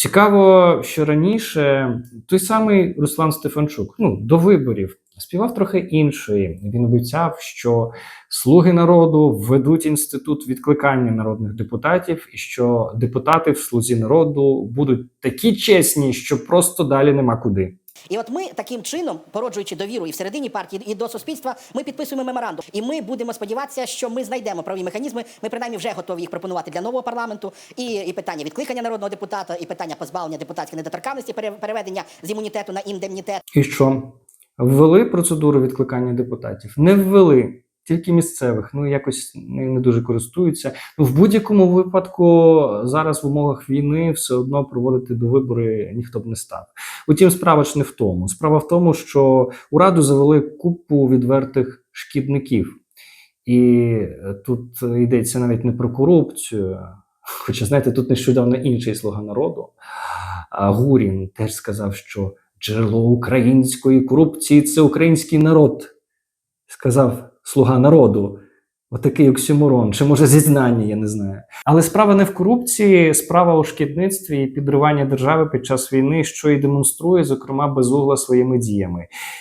Цікаво, що раніше той самий Руслан Стефанчук, ну до виборів, співав трохи іншої. Він обіцяв, що слуги народу введуть інститут відкликання народних депутатів, і що депутати в слузі народу будуть такі чесні, що просто далі нема куди. І от ми таким чином, породжуючи довіру і всередині партії, і до суспільства, ми підписуємо меморандум. І ми будемо сподіватися, що ми знайдемо правові механізми. Ми принаймні вже готові їх пропонувати для нового парламенту. І, і питання відкликання народного депутата, і питання позбавлення депутатської недоторканності, пере- переведення з імунітету на індемнітет. І що? Ввели процедуру відкликання депутатів? Не ввели. Тільки місцевих, ну якось не, дуже користуються. Ну в будь-якому випадку зараз в умовах війни все одно проводити до вибори ніхто б не став. Утім, справа ж не в тому. Справа в тому, що у раду завели купу відвертих шкідників, і е, тут йдеться навіть не про корупцію. Хоча, знаєте, тут нещодавно інший слуга народу. А Гурін теж сказав, що джерело української корупції це український народ. Сказав слуга народу. Отакий оксюморон, чи може зізнання, я не знаю. Але справа не в корупції, справа у шкідництві і підриванні держави під час війни, що і демонструє, зокрема, безугла своїми діями.